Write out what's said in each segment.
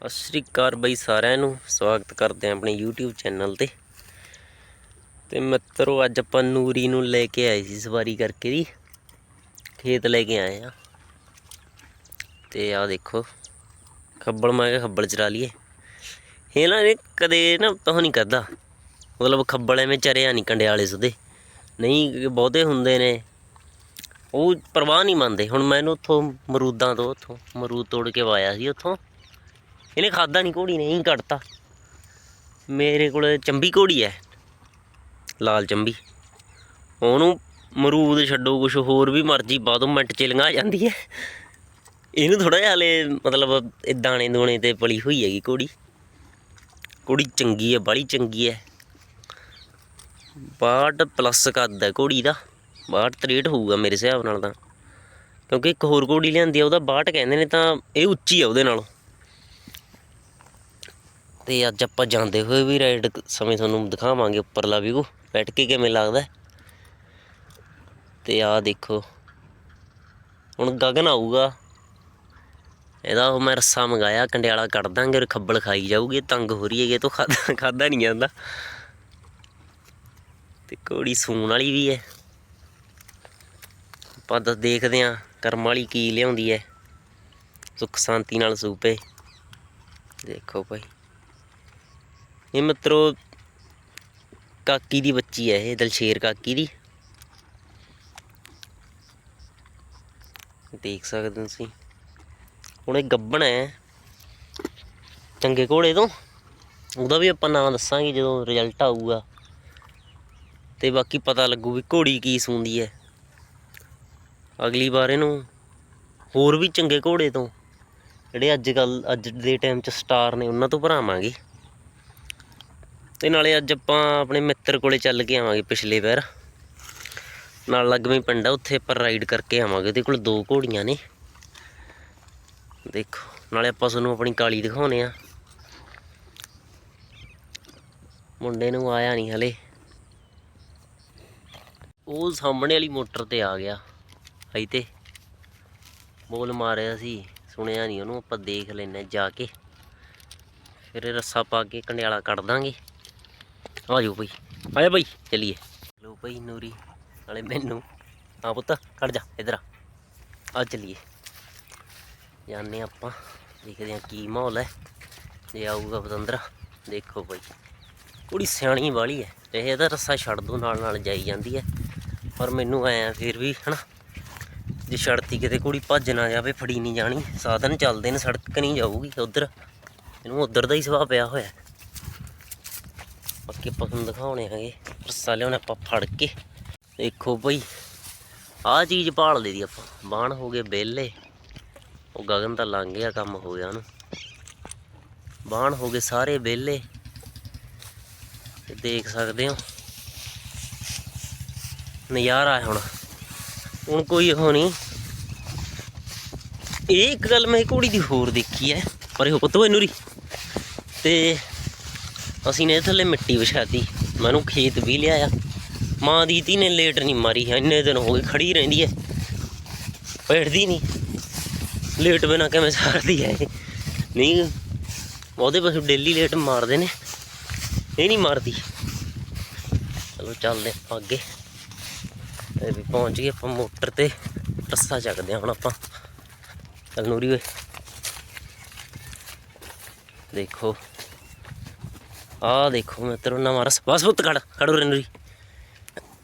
ਸਤਿ ਸ਼੍ਰੀ ਅਕਾਲ ਬਈ ਸਾਰਿਆਂ ਨੂੰ। ਸਵਾਗਤ ਕਰਦੇ ਹਾਂ ਆਪਣੇ YouTube ਚੈਨਲ ਤੇ। ਤੇ ਮਿੱਤਰੋ, ਅੱਜ ਆਪਾਂ ਨੂਰੀ ਨੂੰ ਲੈ ਕੇ ਆਏ ਸੀ ਸਵਾਰੀ ਕਰਕੇ ਦੀ ਖੇਤ ਲੈ ਕੇ ਆਏ ਆ ਤੇ ਆ ਦੇਖੋ, ਖੱਬਲ ਮੈਂ ਕਿਹਾ ਖੱਬਲ ਚਰਾ ਲਈਏ। ਇਹ ਨਾ ਇਹ ਕਦੇ ਨਾ ਤਹ ਨਹੀਂ ਕਰਦਾ। ਮਤਲਬ ਖੱਬਲ ਐਵੇਂ ਚਰਿਆ ਨਹੀਂ ਕੰਡਿਆਲੇ ਸੁਦੇ ਨਹੀਂ ਬਹੁਤੇ ਹੁੰਦੇ ਨੇ। ਉਹ ਪਰਵਾਹ ਨਹੀਂ ਮੰਨਦੇ। ਹੁਣ ਮੈਨੂੰ ਉੱਥੋਂ ਮਰੂਦਾਂ ਤੋਂ, ਉੱਥੋਂ ਮਰੂਦ ਤੋੜ ਕੇ ਵਾਇਆ ਸੀ ਉੱਥੋਂ। ਇਹਨੇ ਖਾਦਾ ਨਹੀਂ ਘੋੜੀ ਨੇ ਹੀ ਕੱਢਤਾ। ਮੇਰੇ ਕੋਲ ਚੰਬੀ ਘੋੜੀ ਹੈ ਲਾਲ ਚੰਬੀ। ਉਹਨੂੰ ਮਰੂਦ ਛੱਡੋ, ਕੁਛ ਹੋਰ ਵੀ ਮਰਜ਼ੀ ਬਾਦੋਂ ਮਿੰਟ ਚ ਲੰਘਾ ਜਾਂਦੀ ਹੈ ਇਹਨੂੰ ਥੋੜਾ ਜਿਹਾ ਹਲੇ ਮਤਲਬ ਇਹ ਦਾਣੇ ਦੂਣੇ ਤੇ ਪਲੀ ਹੋਈ ਹੈਗੀ ਘੋੜੀ। ਘੋੜੀ ਚੰਗੀ ਹੈ ਬੜੀ ਚੰਗੀ ਹੈ 62 ਪਲੱਸ ਕੱਦ ਹੈ ਘੋੜੀ ਦਾ। 62 63 ਹੋਊਗਾ ਮੇਰੇ ਹਿਸਾਬ ਨਾਲ ਤਾਂ। ਕਿਉਂਕਿ ਇੱਕ ਹੋਰ ਘੋੜੀ ਲਿਆਂਦੀ ਆ, ਉਹਦਾ 62 ਕਹਿੰਦੇ ਨੇ ਤਾਂ ਇਹ ਉੱਚੀ ਆ ਉਹਦੇ ਨਾਲੋਂ। ਤੇ ਅੱਜ ਆਪਾਂ ਜਾਂਦੇ ਹੋਏ ਵੀ ਰਾਈਡ ਸਮੇਂ ਤੁਹਾਨੂੰ ਦਿਖਾਵਾਂਗੇ ਉੱਪਰਲਾ ਵੀਊ ਬੈਠ ਕੇ ਕਿਵੇਂ ਲੱਗਦਾ? ਹੈ। ਤੇ ਆਹ ਦੇਖੋ। ਹੁਣ ਗਗਨ ਆਊਗਾ। ਇਹਦਾ ਉਹ ਮੈਂ ਰੱਸਾ ਮੰਗਾਇਆ, ਕੰਡਿਆਲਾ ਕੱਢ ਦਾਂਗੇ ਔਰ ਖੱਬਲ ਖਾਈ ਜਾਊਗੀ, ਤੰਗ ਹੋ ਰਹੀ ਹੈਗੀ, ਇਹ ਤੋਂ ਖਾਦਾ ਖਾਦਾ ਨਹੀਂ ਜਾਂਦਾ। ਤੇ ਘੋੜੀ ਸੂਣ ਵਾਲੀ ਵੀ ਹੈ। ਆਪਾਂ ਤਾਂ ਦੇਖਦੇ ਆਂ ਕਰਮ ਵਾਲੀ ਕੀ ਲਿਆਉਂਦੀ ਹੈ। ਸੁੱਖ ਸ਼ਾਂਤੀ ਨਾਲ ਸੂਪੇ। ਦੇਖੋ ਭਾਈ। ਇਹ ਮਿੱਤਰੋ, ਕਾਕੀ ਦੀ ਬੱਚੀ ਹੈ ਇਹ, ਦਲਸ਼ੇਰ ਕਾਕੀ ਦੀ। ਦੇਖ ਸਕਦੇ ਹੋ ਤੁਸੀਂ। ਹੁਣ ਇਹ ਗੱਬਣ ਹੈ। ਚੰਗੇ ਘੋੜੇ ਤੋਂ। ਉਹਦਾ ਵੀ ਆਪਾਂ ਨਾਂ ਦੱਸਾਂਗੇ ਜਦੋਂ ਰਿਜ਼ਲਟ ਆਊਗਾ। ਤੇ ਬਾਕੀ ਪਤਾ ਲੱਗੂ ਵੀ ਘੋੜੀ ਕੀ ਸੂੰਦੀ ਹੈ। ਅਗਲੀ ਵਾਰ ਇਹਨੂੰ ਹੋਰ ਵੀ ਚੰਗੇ ਘੋੜੇ ਤੋਂ। ਜਿਹੜੇ ਅੱਜ ਕੱਲ ਅੱਜ ਦੇ ਟਾਈਮ 'ਚ ਸਟਾਰ ਨੇ, ਉਹਨਾਂ ਤੋਂ ਭਰਾਵਾਂਗੇ। ਤੇ ਨਾਲੇ ਅੱਜ ਆਪਾਂ ਆਪਣੇ ਮਿੱਤਰ ਕੋਲੇ ਚੱਲ ਕੇ ਆਵਾਂਗੇ ਪਿਛਲੇ ਵਾਰ। ਨਾਲ ਲੱਗਵੇਂ ਪਿੰਡ ਆ, ਉੱਥੇ ਆਪਾਂ ਰਾਈਡ ਕਰਕੇ ਆਵਾਂਗੇ, ਉਹਦੇ ਕੋਲ ਦੋ ਘੋੜੀਆਂ ਨੇ। ਦੇਖੋ, ਨਾਲੇ ਆਪਾਂ ਤੁਹਾਨੂੰ ਆਪਣੀ ਕਾਲੀ ਦਿਖਾਉਨੇ ਆ। ਮੁੰਡੇ ਨੂੰ ਆਇਆ ਨਹੀਂ ਹਲੇ। ਉਹ ਸਾਹਮਣੇ ਵਾਲੀ ਮੋਟਰ ਤੇ ਆ ਗਿਆ ਹਈ ਤੇ। ਬੋਲ ਮਾਰਿਆ ਸੀ, ਸੁਣਿਆ ਨਹੀਂ ਉਹਨੂੰ, ਆਪਾਂ ਦੇਖ ਲੈਨੇ ਜਾ ਕੇ। ਫਿਰ ਰੱਸਾ ਪਾ ਕੇ, ਕੰਡਿਆਲਾ ਕੱਢ ਦਾਂਗੇ। ਆ ਜਾਓ ਬਈ ਆਇਆ ਬਈ, ਚਲੀਏ। ਲੋ ਬਈ ਨੂਰੀ, ਨਾਲੇ ਮੈਨੂੰ। ਆ ਪੁੱਤ, ਖੜ ਜਾ, ਇਧਰ ਆ। ਆ ਚਲੀਏ। ਜਾਣੇ ਆਪਾਂ, ਦੇਖਦੇ ਆ ਕੀ ਮਾਹੌਲ ਹੈ। ਜੇ ਆਊਗਾ ਪਤੰਦਰਾ ਦੇਖੋ ਬਈ। ਕੁੜੀ ਸਿਆਣੀ ਵਾਲੀ ਹੈ ਤੇ ਇਹਦਾ ਰੱਸਾ ਛੱਡ ਦੋ, ਨਾਲ ਨਾਲ ਜਾਈ ਜਾਂਦੀ ਹੈ। ਪਰ ਮੈਨੂੰ ਆਇਆ ਫਿਰ ਵੀ, ਹਨਾ, ਜੇ ਛੜਤੀ ਕਿਤੇ ਕੁੜੀ ਭੱਜ ਨਾ ਜਾਵੇ, ਫੜੀ ਨਹੀਂ ਜਾਣੀ। ਸਾਧਨ ਚੱਲਦੇ ਨੇ, ਸੜਕ ਨਹੀਂ ਜਾਊਗੀ, ਉਧਰ। ਇਹਨੂੰ ਉਧਰ ਦਾ ਹੀ ਸੁਭਾਅ ਪਿਆ ਹੋਇਆ। ਕਿ ਬਾਕੀ ਆਪਾਂ ਤੁਹਾਨੂੰ ਦਿਖਾਉਣੇ ਹੈਗੇ। ਰੱਸਾ ਲਿਆਉਣਾ ਆਪਾਂ ਫੜ ਕੇ। ਦੇਖੋ ਬਈ, ਆਹ ਚੀਜ਼ ਭਾਲ ਲਈ ਦੀ ਆਪਾਂ। ਬਾਣ ਹੋ ਗਏ ਬੇਲੇ ਉਹ ਗਗਨ ਤਾਂ ਲੰਘ ਗਿਆ, ਕੰਮ ਹੋ ਗਿਆ ਉਹਨੂੰ। ਬਾਣ ਹੋ ਗਏ ਸਾਰੇ ਬੇਲੇ ਦੇਖ ਸਕਦੇ ਹੋ। ਨਜ਼ਾਰਾ ਹੈ ਹੁਣ। ਹੁਣ ਕੋਈ ਉਹ ਨਹੀਂ। ਇਹ ਇੱਕ ਗੱਲ ਮੈਂ ਘੋੜੀ ਦੀ ਹੋਰ ਦੇਖੀ ਹੈ। ਪਰ ਇਹ ਪੁੱਤ ਓਏ ਤੇ ਅਸੀਂ ਨੇ ਥੱਲੇ ਮਿੱਟੀ ਵਿਛਾਤੀ, ਮੈਨੂੰ ਖੇਤ ਵੀ ਲਿਆਇਆ। ਮਾਂ ਦੀ ਧੀ ਨੇ ਲੇਟ ਨਹੀਂ ਮਾਰੀ ਇੰਨੇ ਦਿਨ ਹੋ ਗਏ ਖੜੀ ਰਹਿੰਦੀ ਹੈ। ਬੈਠਦੀ ਨਹੀਂ। ਲੇਟ ਬਿਨਾ ਕਿਵੇਂ ਸਾਰਦੀ ਹੈ ਇਹ? ਨਹੀਂ, ਉਹਦੇ ਬਸ ਡੇਲੀ ਲੇਟ ਮਾਰਦੇ ਨੇ। ਇਹ ਨਹੀਂ ਮਾਰਦੀ। ਚਲੋ ਚੱਲਦੇ ਆਪਾਂ ਅੱਗੇ। ਇਹ ਵੀ ਪਹੁੰਚ ਗਏ ਆਪਾਂ ਮੋਟਰ ਤੇ। ਰੱਸਾ ਚੱਕਦੇ ਹਾਂ ਹੁਣ ਆਪਾਂ। ਚੱਲ ਨੂਰੀ ਓਏ। ਦੇਖੋ। ਆਹ ਦੇਖੋ ਮਿੱਤਰੋ, ਨਵਾਂ ਰਸ ਬਸ ਪੁੱਤ ਖੜ, ਖੜੋ ਰੇ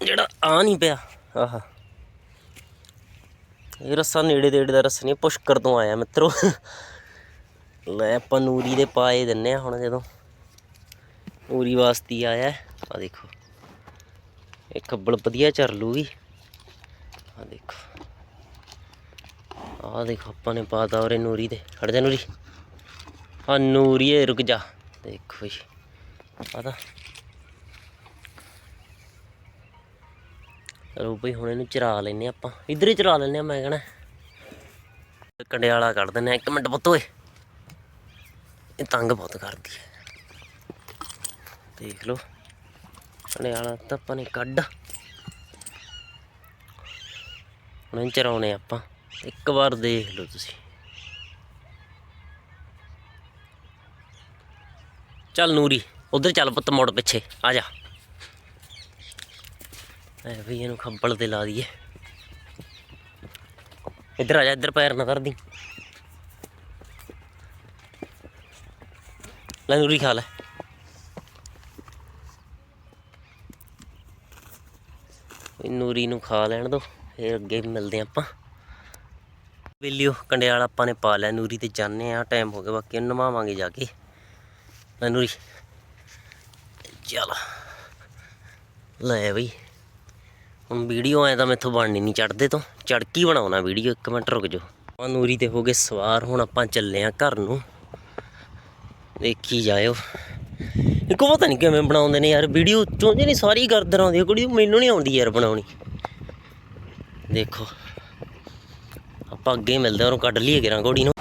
ਜਿਹੜਾ ਆ ਨਹੀਂ ਪਿਆ, ਆਹਾ। ਇਹ ਰੱਸਾ ਨੇੜੇ ਤੇੜੇ ਦਾ ਰੱਸਾ ਨਹੀਂ ਪੁਸ਼ਕਰ ਤੋਂ ਆਇਆ ਮਿੱਤਰੋ। ਲੈ ਆਪਾਂ ਨੂਰੀ ਦੇ ਪਾਏ ਦਿੰਨੇ ਆ ਹੁਣ ਜਦੋਂ। ਨੂਰੀ ਵਾਸਤੀ ਆਇਆ, ਆ ਦੇਖੋ। ਇਹ ਖੱਬਲ ਵਧੀਆ ਚਰ ਲੂਗੀ। ਆ ਦੇਖੋ। ਆ ਦੇਖੋ, ਆਪਾਂ ਨੇ ਪਾਤਾ ਉਰੇ ਨੂਰੀ 'ਤੇ ਖੜ ਜਾ ਨੂਰੀ। ਆ ਨੂਰੀਏ ਰੁਕ ਜਾ। ਦੇਖੋ ਜੀ। ਆਦਾ ਚਲੋ ਬਈ ਹੁਣ ਇਹਨੂੰ ਚਰਾ ਲੈਨੇ ਆਪਾਂ। ਇੱਧਰ ਹੀ ਚਰਾ ਲੈਨੇ ਆ ਮੈਂ ਕਹਣਾ। ਕੰਡਿਆਲਾ ਕੱਢ ਦਿੰਨੇ ਆ ਇੱਕ ਮਿੰਟ ਪੁੱਤ ਓਏ। ਇਹ ਤੰਗ ਬਹੁਤ ਕਰਦੀ ਹੈ। ਦੇਖ ਲਓ। ਕੰਡਿਆਲਾ ਤਾਂ ਆਪਾਂ ਨੇ ਕੱਢ। ਹੁਣ ਚਰਾਉਣੇ ਆਪਾਂ। ਇੱਕ ਵਾਰ ਦੇਖ ਲਓ ਤੁਸੀਂ। ਚੱਲ ਨੂਰੀ। ਉਧਰ ਚੱਲ ਪੁੱਤ ਮੋੜ ਪਿੱਛੇ, ਆ ਜਾ। ਐ ਵੀ ਇਹਨੂੰ ਖੱਬਲ ਤੇ ਲਾ ਦਈਏ। ਇੱਧਰ ਆ ਜਾ, ਇੱਧਰ ਪੈਰ ਨਾ ਕਰਦੀ। ਲੈ ਨੂਰੀ ਖਾ ਲੈ। ਨੂਰੀ ਨੂੰ ਖਾ ਲੈਣ ਦੋ, ਫਿਰ ਅੱਗੇ ਮਿਲਦੇ ਆਪਾਂ। ਵੇਲਿਓ ਕੰਡਿਆਲ ਆਪਾਂ ਨੇ ਪਾ ਲਿਆ ਨੂਰੀ ਤੇ ਜਾਣੇ ਆ, ਟਾਈਮ ਹੋ ਗਿਆ, ਬਾਕੀ ਇਹਨੂੰ ਨਵਾਵਾਂਗੇ ਜਾ ਕੇ। ਲੈ ਨੂਰੀ। ਚਲ। ਲੈ ਬਈ। ਹੁਣ ਵੀਡੀਓ ਐ ਤਾਂ ਮੈਥੋਂ ਬਣਨੀ ਨਹੀਂ ਚੜਦੇ ਤੋਂ। ਚੜਕੀ ਬਣਾਉਣਾ ਵੀਡੀਓ, ਇੱਕ ਮਿੰਟ ਰੁਕ ਜਾਓ। ਆਪਾਂ ਨੂਰੀ ਤੇ ਹੋ ਗਏ ਸਵਾਰ, ਹੁਣ ਆਪਾਂ ਚੱਲੇ ਆ ਘਰ ਨੂੰ। ਦੇਖੀ ਜਾਇਓ। ਇੱਕੋ ਪਤਾ ਨਹੀਂ ਕਿਵੇਂ ਬਣਾਉਂਦੇ ਨੇ ਯਾਰ, ਵੀਡੀਓ ਚੋਂਦੇ ਨਹੀਂ ਸਾਰੀ ਗਰਦਨ ਆਉਂਦੀ ਕੁੜੀ ਮੈਨੂੰ ਨਹੀਂ ਆਉਂਦੀ ਯਾਰ ਬਣਾਉਣੀ। ਦੇਖੋ। ਆਪਾਂ ਅੱਗੇ ਮਿਲਦੇ ਹਾਂ ਉਹਨੂੰ ਕੱਢ ਲਈਏ ਗਿਰਾਂ ਘੋੜੀ ਨੂੰ।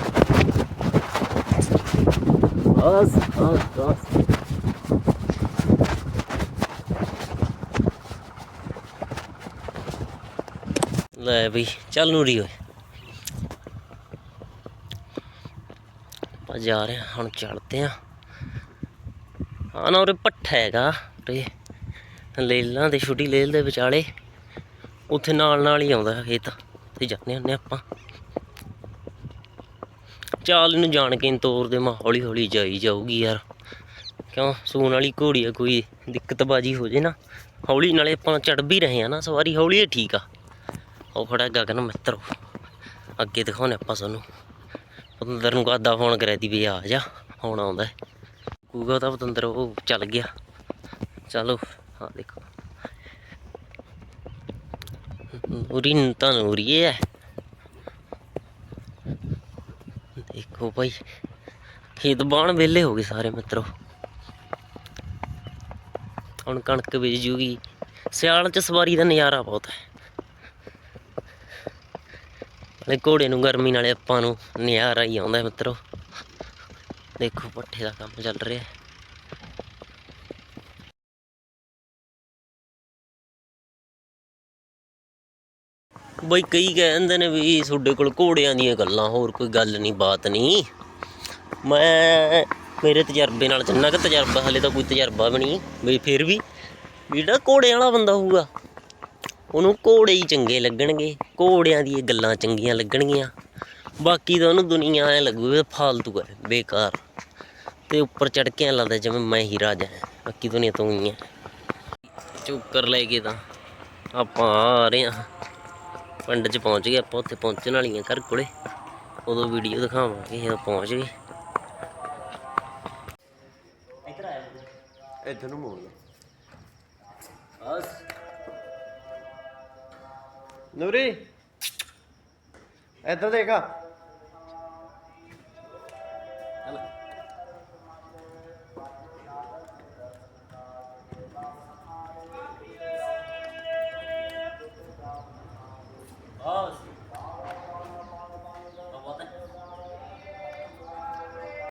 ਬਸ ਬਸ ਬਸ। ਲੈ ਬਈ, ਚੱਲ ਨੂਰੀ ਓਏ। ਆਪਾਂ ਜਾ ਰਹੇ ਹਾਂ, ਹੁਣ ਚੜਦੇ ਆ ਹਾਂ ਨਾ, ਉਰੇ ਪੱਠਾ ਹੈਗਾ, ਉਰੇ ਲੇਲਾਂ ਦੇ, ਛੁੱਟੀ ਲੇਲ ਦੇ ਵਿਚਾਲੇ। ਉੱਥੇ ਨਾਲ ਨਾਲ ਹੀ ਆਉਂਦਾ ਖੇਤ, ਤੇ ਜਾਂਦੇ ਹੁੰਦੇ ਆਪਾਂ। ਚਾਲ ਨੂੰ ਜਾਣ ਕੇ ਤੋਰ ਦੇ ਮਾ ਹੌਲੀ ਹੌਲੀ ਜਾਈ ਜਾਊਗੀ ਯਾਰ। ਕਿਉਂ? ਸੂਣ ਵਾਲੀ ਘੋੜੀ ਆ, ਕੋਈ ਦਿੱਕਤਬਾਜੀ ਹੋ ਜੇ ਨਾ। ਹੌਲੀ ਨਾਲੇ ਆਪਾਂ ਚੜ ਵੀ ਰਹੇ ਆ ਨਾ, ਸਵਾਰੀ ਹੌਲੀ ਹੀ ਠੀਕ ਆ। ਉਹ ਖੜਾ ਗਗਨ ਮਿੱਤਰ। ਅੱਗੇ ਦਿਖਾਉਣੇ ਆਪਾਂ ਤੁਹਾਨੂੰ ਪਤੰਦਰ ਨੂੰ ਕਾਦਾ ਫੋਨ ਕਰਿਆ ਦੀ ਵੀ ਆ ਜਾ, ਹੁਣ ਆਉਂਦਾ ਗੂਗਾ ਤਾਂ ਪਤੰਦਰ ਉਹ ਚੱਲ ਗਿਆ। ਚਲੋ ਹਾਂ ਦੇਖੋ। ਨੂਰੀ ਨੂੰ ਤਾਂ ਨੂਰੀ ਹੈ। ਦੇਖੋ ਭਾਈ, ਖੇਤ ਬਾਣ ਵਿਹਲੇ ਹੋ ਗਏ ਸਾਰੇ ਮਿੱਤਰੋ। ਹੁਣ ਕਣਕ ਬੀਜ ਜੂਗੀ। ਸਿਆਲ ਚ ਸਵਾਰੀ ਦਾ ਨਜ਼ਾਰਾ ਬਹੁਤ ਹੈ। ਨਾਲੇ ਘੋੜੇ ਨੂੰ ਗਰਮੀ ਨਾਲੇ ਆਪਾਂ ਨੂੰ ਨਜ਼ਾਰਾ ਹੀ ਆਉਂਦਾ ਹੈ ਮਿੱਤਰੋ। ਦੇਖੋ ਪੱਠੇ ਦਾ ਕੰਮ ਚੱਲ ਰਿਹਾ ਹੈ। ਬਈ ਕਈ ਕਹਿੰਦੇ ਨੇ ਵੀ ਤੁਹਾਡੇ ਕੋਲ ਘੋੜਿਆਂ ਦੀਆਂ ਗੱਲਾਂ, ਹੋਰ ਕੋਈ ਗੱਲ ਨਹੀਂ ਬਾਤ ਨਹੀਂ ਮੈਂ ਮੇਰੇ ਤਜਰਬੇ ਨਾਲ ਜਿੰਨਾ ਕਿ ਤਜਰਬਾ, ਹਲੇ ਤਾਂ ਕੋਈ ਤਜਰਬਾ ਵੀ ਨਹੀਂ ਵੀ ਫਿਰ ਵੀ ਵੀ ਜਿਹੜਾ ਘੋੜਿਆਂ ਵਾਲਾ ਬੰਦਾ ਹੋਊਗਾ ਉਹਨੂੰ ਘੋੜੇ ਹੀ ਚੰਗੇ ਲੱਗਣਗੇ ਘੋੜਿਆਂ ਦੀਆਂ ਗੱਲਾਂ ਚੰਗੀਆਂ ਲੱਗਣਗੀਆਂ। ਬਾਕੀ ਤਾਂ ਉਹਨੂੰ ਦੁਨੀਆ ਐ ਲੱਗੂਗਾ ਫਾਲਤੂ ਹੈ ਬੇਕਾਰ। ਤੇ ਉੱਪਰ ਚੜ ਕੇ ਲੱਗਦਾ ਜਿਵੇਂ ਮੈਂ ਹੀ ਰਾਜਾ ਹਾਂ ਬਾਕੀ ਦੁਨੀਆ ਤੋਂ ਹੀ ਹੈ ਚੁੱਕਰ ਲੈ ਕੇ ਤਾਂ ਆਪਾਂ ਆ ਰਹੇ ਹਾਂ। ਪਿੰਡ 'ਚ ਪਹੁੰਚ ਗਏ ਆਪਾਂ ਉੱਥੇ ਪਹੁੰਚਣ ਵਾਲੀਆਂ ਘਰ ਕੋਲੇ। ਉਦੋਂ ਵੀਡੀਓ ਦਿਖਾਵਾਂਗੇ ਜਦੋਂ ਪਹੁੰਚ ਗਏ। ਇੱਧਰ ਆਇਆ ਇੱਧਰ ਨੂੰ ਮੋੜ ਬਸ। ਨੂਰੀ ਇੱਧਰ ਦੇਖਾ।